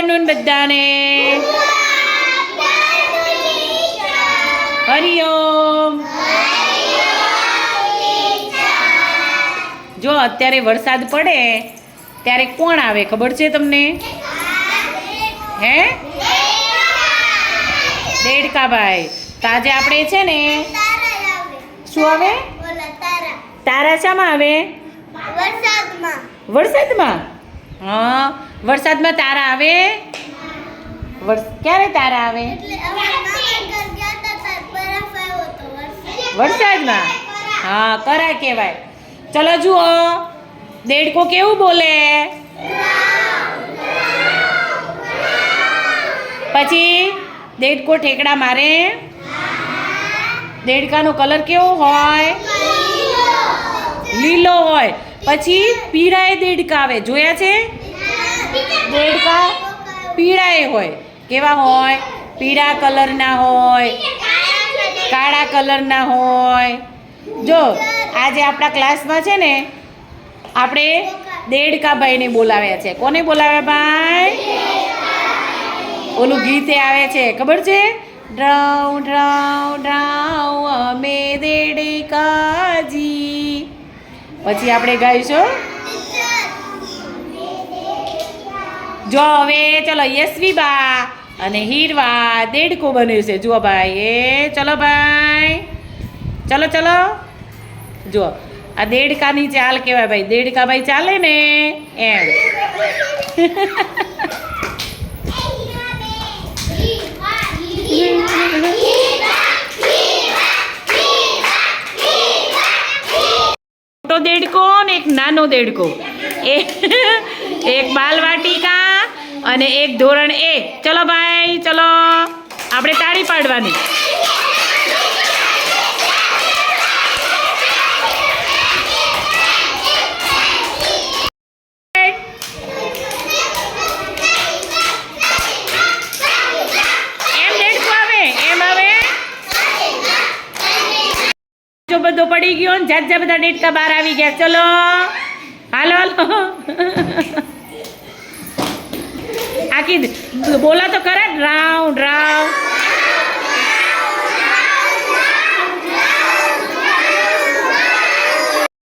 Afternoon બધાને. હરિઓમ. જો અત્યારે વરસાદ પડે ત્યારે કોણ આવે ખબર છે તમને? હે? દેડકાભાઈ. તાજે આપણે છે ને શું આવે? તારા શામાં આવે? વરસાદમાં? હા. વરસાદમાં તારા આવે? વરસ ક્યારે તારા આવે? વરસાદમાં? હા કરા કહેવાય. ચલો જુઓ. દેડકો કેવું બોલે? પછી દેડકો ઠેકડા મારે? દેડકાનો કલર કેવો હોય? લીલો હોય. પછી પીળાએ દેડકા આવે. જોયા છે? દેડકા પીળાએ હોય. કેવા હોય? પીળા કલરના હોય. કાળા કલરના હોય. જો, આજે આપણા ક્લાસમાં છે ને, આપણે દેડકાભાઈને બોલાવ્યા છે. કોને બોલાવ્યા ભાઈ? ઓલું ગીતે આવે છે. ખબર છે? ડ્રાઉ ડ્રાઉ ડ્રાઉ, અમે દેડકાજી. પછી આપણે ગાઈશું. જો હવે, ચલો યશવી બા અને હીરવા દેડકો બન્યું છે. જુઓ ભાઈ, એ, ચલો ભાઈ, ચલો ચલો. જુઓ, આ દેડકાની ચાલ કહેવાય ભાઈ. દેડકા ભાઈ ચાલે ને? એમ. મોટો દેડકો ને એક નાનો દેડકો. એ એક બાલ વાટિકા અને એક ધોરણ એક. ચલો ભાઈ, ચલો. આપણે તાળી પાડવાની. જો બધો પડી ગયો ને, જાત જાત બધા ડેટકા બહાર આવી ગયા. ચલો. હાલો હાલો. આખી બોલા તો કરે રાઉન્ડ રાઉન્ડ.